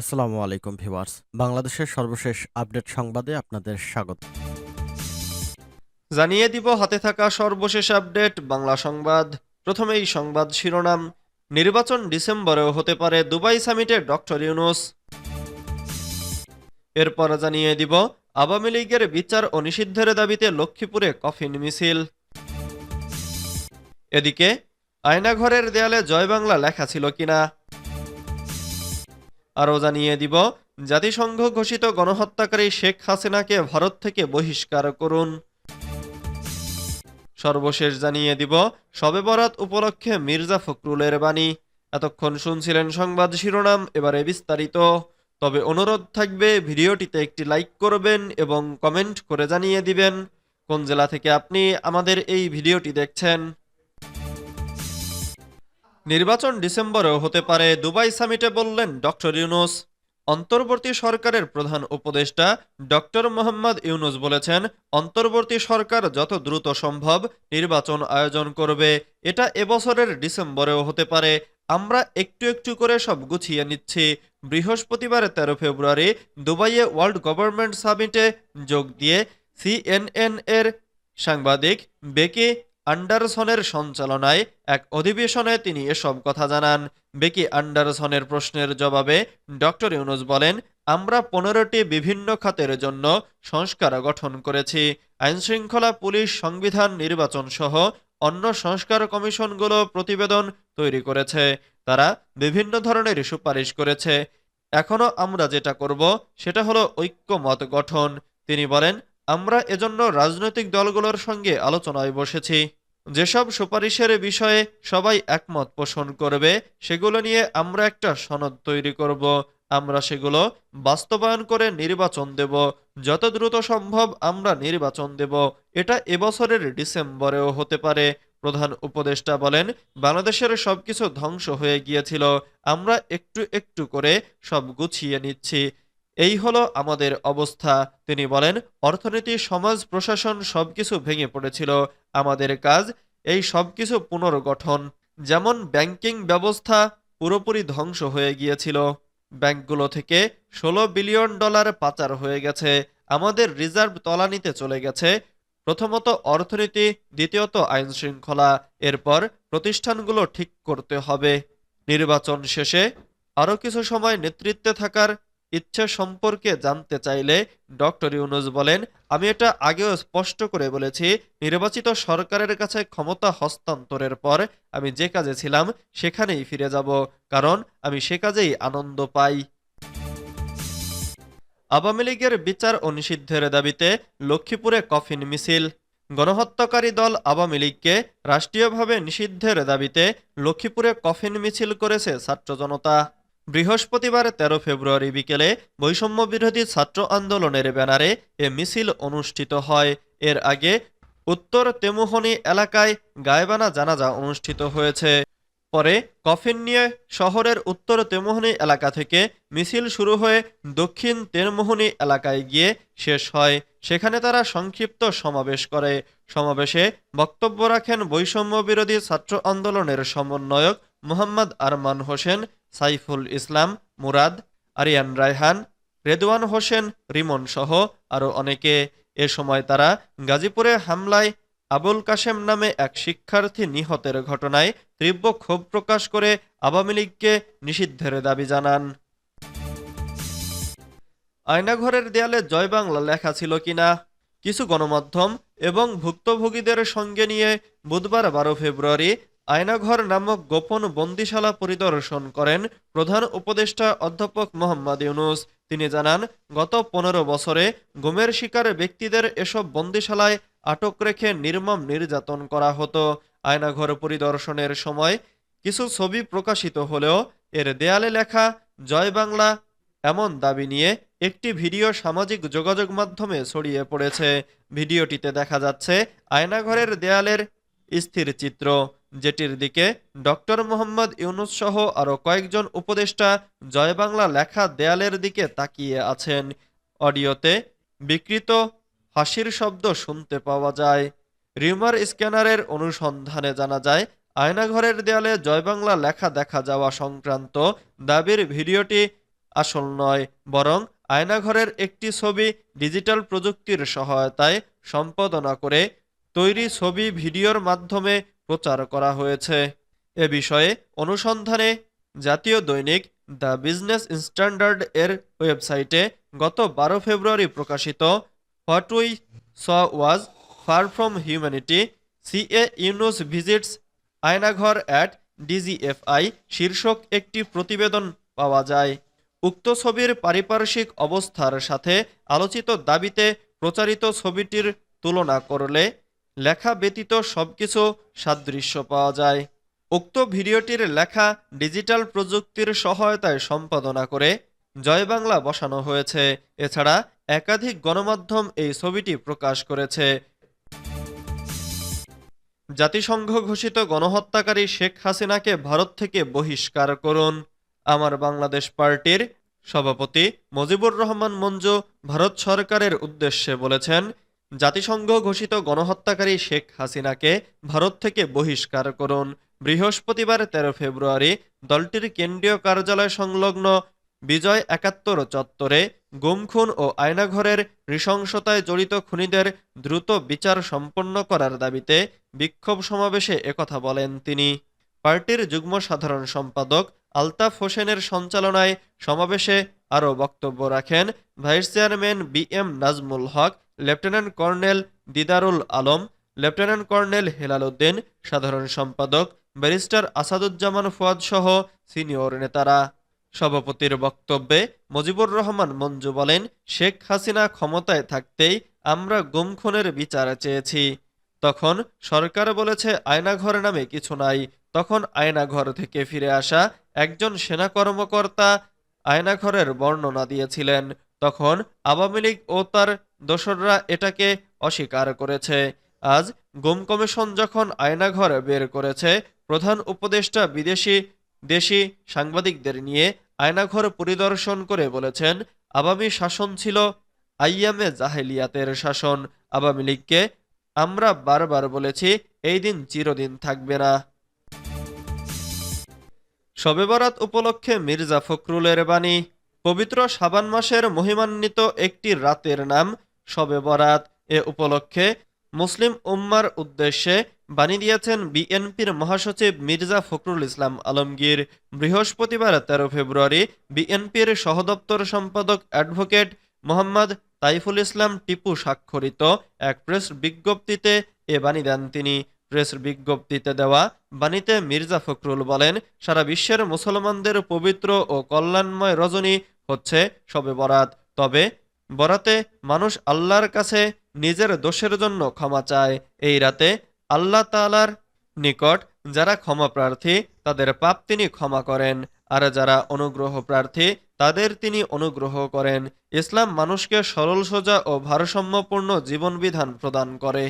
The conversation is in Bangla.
আসসালামু আলাইকুম ভিউয়ার্স। বাংলাদেশের সর্বশেষ আপডেট সংবাদে আপনাদের স্বাগত। জানিয়ে দিব, হাতে থাকা সর্বশেষ আপডেট, বাংলা সংবাদ। প্রথমেই সংবাদ শিরোনাম। নির্বাচন ডিসেম্বরেও হতে পারে দুবাই সামিটে ডক্টর ইউনুস। এরপর জানিয়ে দিব, আওয়ামী লীগের বিচার ও নিষিদ্ধের দাবিতে লক্ষ্মীপুরে কফিন মিছিল। এদিকে, আয়নাঘরের দেয়ালে জয় বাংলা লেখা ছিল কিনা? আরও জানিয়ে দিব, জাতিসংঘ ঘোষিত গণহত্যাকারী শেখ হাসিনাকে ভারত থেকে বহিষ্কার করুন। সর্বশেষ জানিয়ে দিব, শবে বরাত উপলক্ষে মির্জা ফখরুলের বাণী। এতক্ষণ শুনছিলেন সংবাদ শিরোনাম, এবারে বিস্তারিত। তবে অনুরোধ থাকবে, ভিডিওটিতে একটি লাইক করবেন এবং কমেন্ট করে জানিয়ে দিবেন। কোন জেলা থেকে আপনি আমাদের এই ভিডিওটি দেখছেন? নির্বাচন ডিসেম্বরেও হতে পারে, দুবাই সামিটে বললেন ডক্টর ইউনুস। অন্তর্বর্তী সরকারের প্রধান উপদেষ্টা ডক্টর মোহাম্মদ ইউনুস বলেছেন, অন্তর্বর্তী সরকার যত দ্রুত সম্ভব নির্বাচন আয়োজন করবে। এটা এবছরের ডিসেম্বরেও হতে পারে। আমরা একটু একটু করে সব গুছিয়ে নিচ্ছি। বৃহস্পতিবার তেরো ফেব্রুয়ারি দুবাইয়ে ওয়ার্ল্ড গভর্নমেন্ট সামিটে যোগ দিয়ে সিএনএন এর সাংবাদিক বেকি আন্ডারসনের সঞ্চালনায় এক অধিবেশনে তিনি এসব কথা জানান। বেকি আন্ডারসনের প্রশ্নের জবাবে ডক্টর ইউনুস বলেন, আমরা পনেরোটি বিভিন্ন খাতের জন্য সংস্কার গঠন করেছি। আইনশৃঙ্খলা, পুলিশ, সংবিধান নির্বাচন সহ অন্য সংস্কার কমিশনগুলো প্রতিবেদন তৈরি করেছে। তারা বিভিন্ন ধরনের সুপারিশ করেছে। এখনও আমরা যেটা করব, সেটা হলো ঐক্যমত গঠন। তিনি বলেন আমরা এজন্য রাজনৈতিক দলগুলোর সঙ্গে আলোচনায় বসেছি। যেসব সুপারিশের বিষয়ে সবাই একমত পোষণ করবে, সেগুলো নিয়ে আমরা একটা সনদ তৈরি করব। আমরা সেগুলো বাস্তবায়ন করে নির্বাচন দেব। যত দ্রুত সম্ভব আমরা নির্বাচন দেব। এটা এবছরের ডিসেম্বরেও হতে পারে। প্রধান উপদেষ্টা বলেন, বাংলাদেশের সবকিছু ধ্বংস হয়ে গিয়েছিল। আমরা একটু একটু করে সব গুছিয়ে নিচ্ছি। এই হলো আমাদের অবস্থা। তিনি বলেন, অর্থনীতি, সমাজ, প্রশাসন সবকিছু ভেঙে পড়েছিল। আমাদের কাজ এই সবকিছু পুনর্গঠন। যেমন ব্যাংকিং ব্যবস্থা পুরোপুরি ধ্বংস হয়ে গিয়েছিল। ব্যাংকগুলো থেকে ষোলো বিলিয়ন ডলার পাচার হয়ে গেছে। আমাদের রিজার্ভ তলানিতে চলে গেছে। প্রথমত অর্থনীতি, দ্বিতীয়ত আইন শৃঙ্খলা। এরপর প্রতিষ্ঠানগুলো ঠিক করতে হবে। নির্বাচন শেষে আরও কিছু সময় নেতৃত্বে থাকার ইচ্ছে সম্পর্কে জানতে চাইলে ডক্টর ইউনুস বলেন, আমি এটা আগেও স্পষ্ট করে বলেছি, নির্বাচিত সরকারের কাছে ক্ষমতা হস্তান্তরের পর আমি যে কাজে ছিলাম সেখানেই ফিরে যাব, কারণ আমি সে কাজেই আনন্দ পাই। আওয়ামী লীগের বিচার ও নিষিদ্ধের দাবিতে লক্ষ্মীপুরে কফিন মিছিল। গণহত্যাকারী দল আওয়ামী লীগকে রাষ্ট্রীয়ভাবে নিষিদ্ধের দাবিতে লক্ষ্মীপুরে কফিন মিছিল করেছে ছাত্র জনতা। বৃহস্পতিবার তেরো ফেব্রুয়ারি বিকেলে বৈষম্য বিরোধী ছাত্র আন্দোলনের ব্যানারে এ মিছিল অনুষ্ঠিত হয়। এর আগে উত্তর তেমুহনি এলাকায় গায়বানা জানাজা অনুষ্ঠিত হয়েছে। পরে কফিন নিয়ে শহরের উত্তর তেমোহনী এলাকা থেকে মিছিল শুরু হয়ে দক্ষিণ তেরমোহনী এলাকায় গিয়ে শেষ হয়। সেখানে তারা সংক্ষিপ্ত সমাবেশ করে। সমাবেশে বক্তব্য রাখেন বৈষম্য বিরোধী ছাত্র আন্দোলনের সমন্বয়ক মোহাম্মদ আরমান হোসেন সাইফুল ইসলাম, মুরাদ, আরিয়ান রায়হান, রেদওয়ান হোসেন, রিমন সহ আরও অনেকে। এ সময় তারা গাজীপুরে হামলায় আবুল কাশেম নামে এক শিক্ষার্থী নিহতের ঘটনায় তীব্র ক্ষোভ প্রকাশ করে আওয়ামী লীগকে নিষিদ্ধের দাবি জানান। আয়নাঘরের দেয়ালে জয় বাংলা লেখা ছিল কিনা, কিছু গণমাধ্যম এবং ভুক্তভোগীদের সঙ্গে নিয়ে বুধবার বারো ফেব্রুয়ারি আয়নাঘর নামক গোপন বন্দিশালা পরিদর্শন করেন প্রধান উপদেষ্টা অধ্যাপক মোহাম্মদ ইউনুস। তিনি জানান, গত পনেরো বছরে গুমের শিকার ব্যক্তিদের এসব বন্দিশালায় আটক রেখে নির্মম নির্যাতন করা হতো। আয়নাঘর পরিদর্শনের সময় কিছু ছবি প্রকাশিত হলেও এর দেয়ালে লেখা, জয় বাংলা এমন দাবি নিয়ে একটি ভিডিও সামাজিক যোগাযোগ মাধ্যমে ছড়িয়ে পড়েছে। ভিডিওটিতে দেখা যাচ্ছে, আয়নাঘরের দেয়ালের স্থির চিত্র। যেটির দিকে ডক্টর মোহাম্মদ ইউনুস সহ আরও কয়েকজন উপদেষ্টা জয় বাংলা লেখা দেয়ালের দিকে তাকিয়ে আছেন। অডিওতে বিকৃত হাসির শব্দ শুনতে পাওয়া যায়। রিউমার স্ক্যানারের অনুসন্ধানে জানা যায়, আয়নাঘরের দেয়ালে জয় বাংলা লেখা দেখা যাওয়া সংক্রান্ত দাবির ভিডিওটি আসল নয়, বরং আয়নাঘরের একটি ছবি ডিজিটাল প্রযুক্তির সহায়তায় সম্পাদনা করে তৈরি ছবি ভিডিওর মাধ্যমে প্রচার করা হয়েছে। এ বিষয়ে অনুসন্ধানে জাতীয় দৈনিক দ্য বিজনেস স্ট্যান্ডার্ড এর ওয়েবসাইটে গত বারো ফেব্রুয়ারি প্রকাশিত what we saw was far from humanity CA Yunus visits Aynaghar at DGFI শীর্ষক একটি প্রতিবেদন পাওয়া যায়। উক্ত ছবির পারিপার্শ্বিক অবস্থার সাথে আলোচিত দাবিতে প্রচারিত ছবিটির তুলনা করলে লেখা ব্যতীত সবকিছু সাদৃশ্য পাওয়া যায়। উক্ত ভিডিওটির লেখা ডিজিটাল প্রযুক্তির সহায়তায় সম্পাদনা করে জয় বাংলা বসানো হয়েছে। এছাড়া একাধিক গণমাধ্যম এই ছবিটি প্রকাশ করেছে। জাতিসংঘ ঘোষিত গণহত্যাকারী শেখ হাসিনাকে ভারত থেকে বহিষ্কার করুন। আমার বাংলাদেশ পার্টির সভাপতি মজিবুর রহমান মঞ্জু ভারত সরকারের উদ্দেশ্যে বলেছেন জাতিসংঘ ঘোষিত গণহত্যাকারী শেখ হাসিনাকে ভারত থেকে বহিষ্কার করুন। বৃহস্পতিবার তেরো ফেব্রুয়ারি দলটির কেন্দ্রীয় কার্যালয় সংলগ্ন বিজয় একাত্তর চত্বরে গুমখুন ও আয়নাঘরের নৃশংসতায় জড়িত খুনিদের দ্রুত বিচার সম্পন্ন করার দাবিতে বিক্ষোভ সমাবেশে একথা বলেন তিনি। পার্টির যুগ্ম সাধারণ সম্পাদক আলতাফ হোসেনের সঞ্চালনায় সমাবেশে আরও বক্তব্য রাখেন, vice chairman B M Nazmul Haque, lieutenant colonel Didarul Alam, lieutenant colonel Helal Uddin সাধারণ সম্পাদক ব্যারিস্টার আসাদুজ্জামান ফুয়াদ সহ সিনিয়র নেতারা। সভাপতির বক্তব্যে মুজিবুর রহমান মঞ্জু বলেন, শেখ হাসিনা ক্ষমতায় থাকতেই আমরা গুম খুনের বিচার চেয়েছি। তখন সরকার বলেছে, আয়নাঘর নামে কিছু নাই। তখন আয়নাঘর থেকে ফিরে আসা একজন সেনা কর্মকর্তা আয়নাঘরের বর্ণনা দিয়েছিলেন। তখন আওয়ামী লীগ ও তার দোসররা এটাকে অস্বীকার করেছে। আজ গুম কমিশন যখন আয়নাঘর বের করেছে, প্রধান উপদেষ্টা বিদেশি, দেশি সাংবাদিকদের নিয়ে আয়নাঘর পরিদর্শন করে বলেছেন আবামী শাসন ছিল আইয়ামে জাহেলিয়াতের শাসন। আওয়ামী লীগকে আমরা বারবার বলেছি, এই দিন চিরদিন থাকবে না। শবে বরাত উপলক্ষে মির্জা ফখরুলের বাণী, পবিত্র সাবান মাসের মহিমান্বিত একটি রাতের নাম শবে বরাত। এ উপলক্ষে মুসলিম উম্মার উদ্দেশ্যে বাণী দিয়েছেন বিএনপির মহাসচিব মির্জা ফখরুল ইসলাম আলমগীর। বৃহস্পতিবার তেরো ফেব্রুয়ারি বিএনপির সহদপ্তর সম্পাদক অ্যাডভোকেট মোহাম্মদ তাইফুল ইসলাম টিপু স্বাক্ষরিত এক প্রেস বিজ্ঞপ্তিতে এ বাণী দেন তিনি। প্রেস বিজ্ঞপ্তিতে দেওয়া বাণীতে মির্জা ফখরুল বলেন, সারা বিশ্বের মুসলমানদের পবিত্র ও কল্যাণময় রজনী হচ্ছে সবে বরাত। তবে বরাতে মানুষ আল্লাহর কাছে নিজের দোষের জন্য ক্ষমা চায়। এই রাতে আল্লাহ তাআলার নিকট যারা ক্ষমা প্রার্থী, তাদের পাপ তিনি ক্ষমা করেন। আর যারা অনুগ্রহ প্রার্থী, তাদের তিনি অনুগ্রহ করেন। ইসলাম মানুষকে সরল সোজা ও ভারসাম্যপূর্ণ জীবনবিধান প্রদান করে।